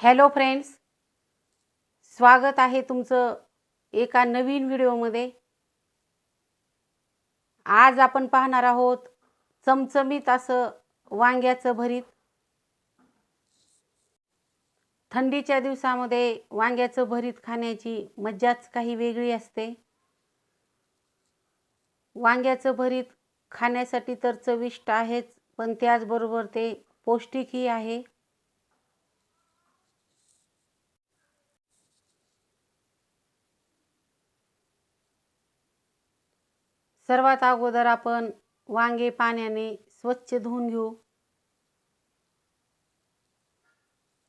Hello friends स्वागत आहे तुमचं एका नवीन व्हिडिओमध्ये. आज आपण पाहणार आहोत चमचमीत असं वांग्याचं भरीत. थंडीच्या दिवसामध्ये वांग्याचं भरीत खाण्याची मज्जाच काही वेगळी असते. वांग्याचं भरीत खाण्यासाठी तर चविष्ट आहेच पण त्याचबरोबर ते पौष्टिकही आहे. सर्वात अगोदर आपण वांगे पाण्याने स्वच्छ धुवून घेऊ.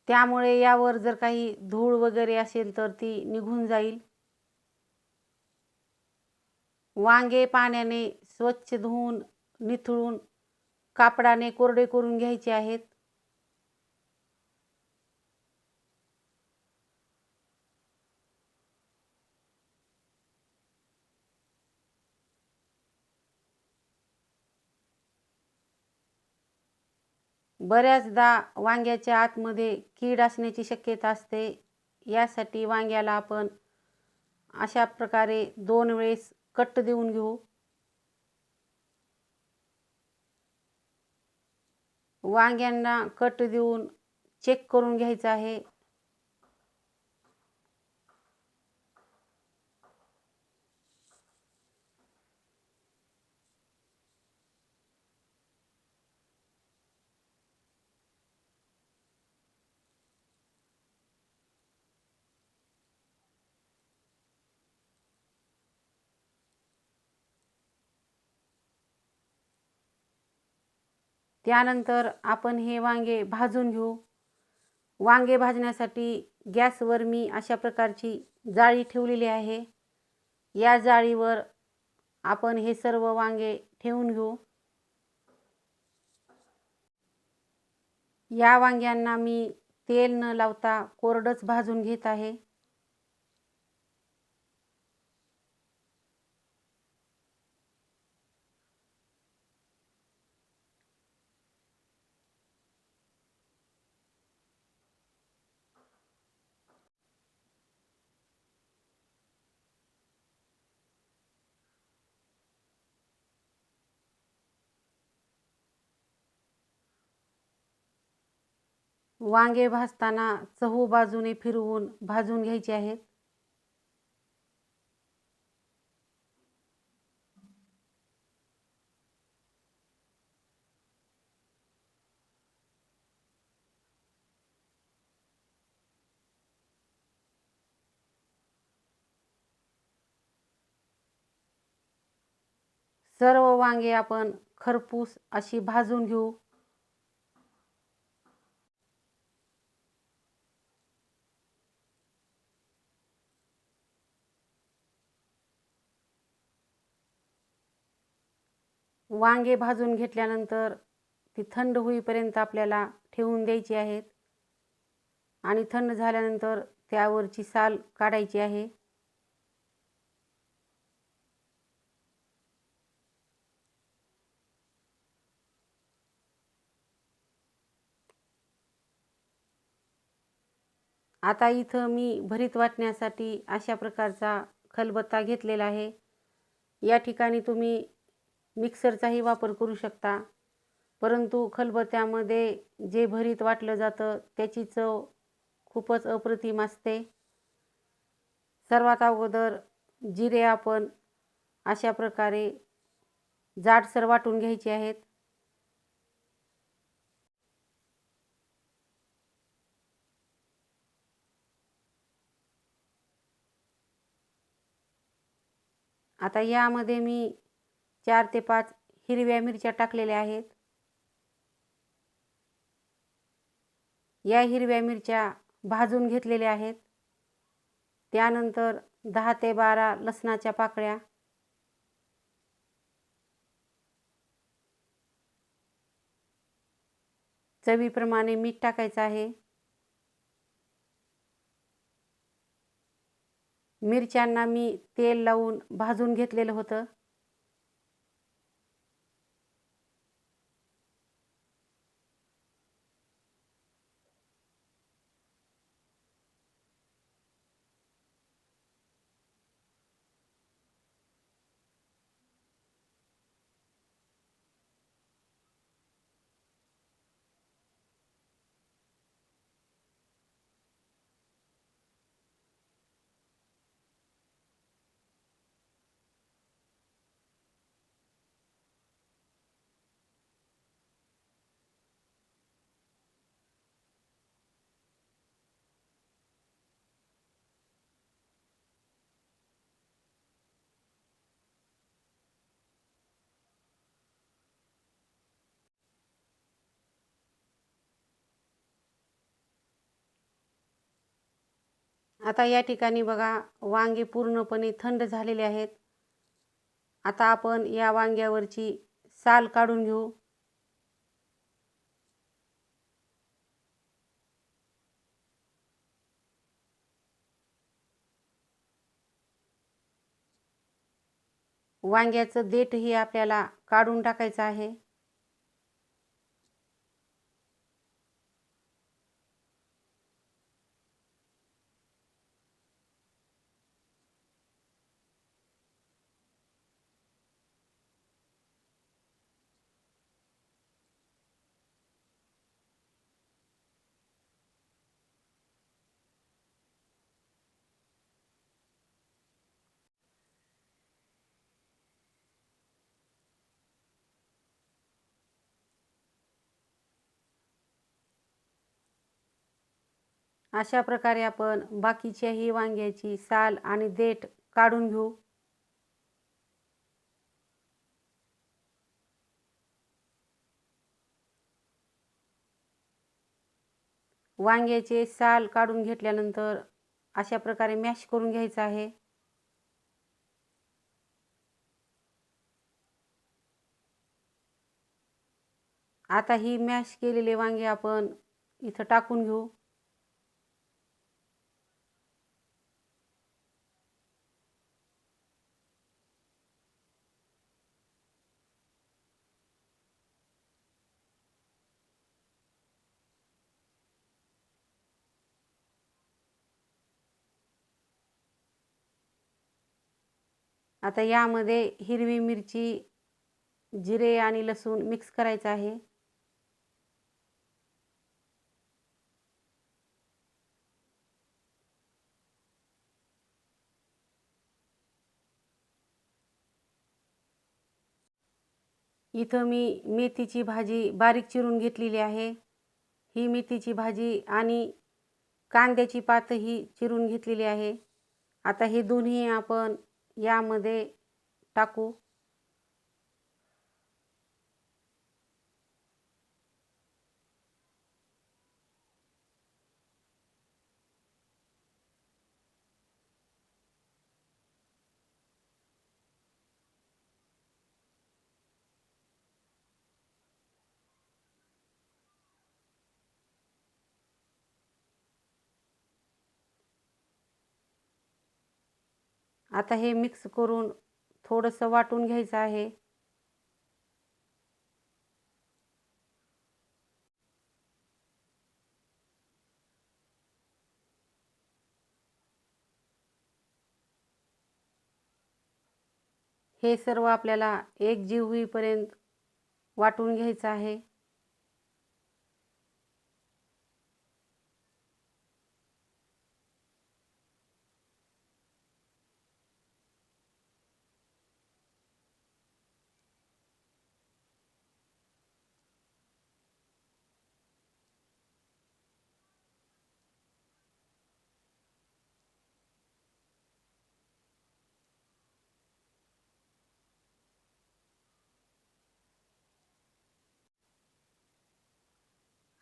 त्यामुळे यावर जर काही धूळ वगैरे असेल तर ती निघून जाईल. वांगे पाण्याने स्वच्छ धुवून निथळून कापडाने कोरडे करून घ्यायचे आहेत. बऱ्याचदा वांग्याच्या आतमध्ये कीड असण्याची शक्यता असते. यासाठी वांग्याला आपण अशा प्रकारे दोन वेळेस कट देऊन घेऊ. वांग्यांना कट देऊन चेक करून घ्यायचं आहे. त्यानंतर आपण हे वांगे भाजून घेऊ. वांगे भाजण्यासाठी गॅसवर मी अशा प्रकारची जाळी ठेवलेली आहे. या जाळीवर आपण हे सर्व वांगे ठेवून घेऊ. या वांग्यांना मी तेल न लावता कोरडंच भाजून घेत आहे. वांगे भाजताना चहू बाजूने फिरवून भाजून घ्यायचे आहेत सर्व वांगे आपण खरपूस अशी भाजून घेऊ. वांगे भाजून घेतल्यानंतर ती थंड होईपर्यंत आपल्याला ठेवून द्यायची आहेत. आणि थंड झाल्यानंतर त्यावरची साल काढायची आहे. आता इथं मी भरीत वाटण्यासाठी अशा प्रकारचा खलबत्ता घेतलेला आहे. या ठिकाणी तुम्ही मिक्सरचाही वापर करू शकता. परंतु खलबत्त्यामध्ये जे भरीत वाटलं जातं त्याची चव खूपच अप्रतिम असते. सर्वात अगोदर जिरे आपण अशा प्रकारे जाडसर वाटून घ्यायचे आहेत. आता यामध्ये मी चार ते पाच हिरव्या मिरच्या टाकलेल्या आहेत. या हिरव्या मिरच्या भाजून घेतलेल्या आहेत. त्यानंतर दहा ते बारा लसणाच्या पाकळ्या. चवीप्रमाणे मीठ टाकायचं आहे. मिरच्यांना मी तेल लावून भाजून घेतलेलं होतं. आता या ठिकाणी बघा वांगे पूर्णपणे थंड झालेले आहेत. आता आपण या वांग्यावरची साल काढून घेऊ. वांग्याचं देठही आपल्याला काढून टाकायचं आहे. अशा प्रकारे आपण बाकीच्याही वांग्याची साल आणि देठ काढून घेऊ. वांग्याचे साल काढून घेतल्यानंतर अशा प्रकारे मॅश करून घ्यायचं आहे. आता ही मॅश केलेले वांगे आपण इथं टाकून घेऊ. आता यामध्ये हिरवी मिरची जिरे आणि लसूण मिक्स करायचं आहे. इथं मी मेथीची भाजी बारीक चिरून घेतलेली आहे. ही मेथीची भाजी आणि कांद्याची पातही चिरून घेतलेली आहे. आता हे दोन्ही आपण यामध्ये टाकू. आता हे मिक्स करून थोडंसं वाटून घ्यायचं आहे. हे सर्व आपल्याला एक जीव होईपर्यंत वाटून घ्यायचं आहे.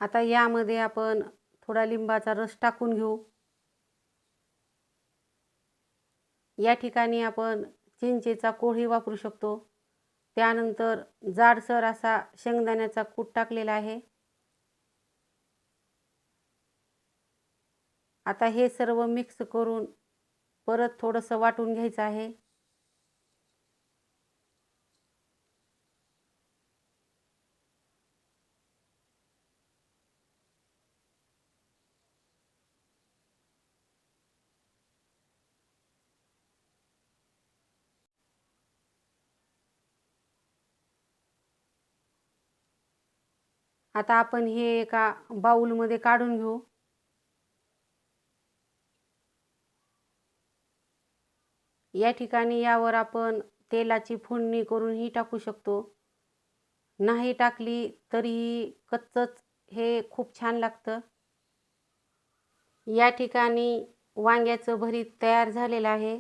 आता यामध्ये आपण थोडा लिंबाचा रस टाकून घेऊ. या ठिकाणी आपण चिंचेचा कोळही वापरू शकतो. त्यानंतर जाडसर असा शेंगदाण्याचा कूट टाकलेला आहे. आता हे सर्व मिक्स करून परत थोडंसं वाटून घ्यायचं आहे. आता आपण हे एका बाऊलमध्ये काढून घेऊ. या ठिकाणी यावर आपण तेलाची फोडणी करूनही टाकू शकतो. नाही टाकली तरीही कच्चंच हे खूप छान लागतं. या ठिकाणी वांग्याचं भरीत तयार झालेलं आहे.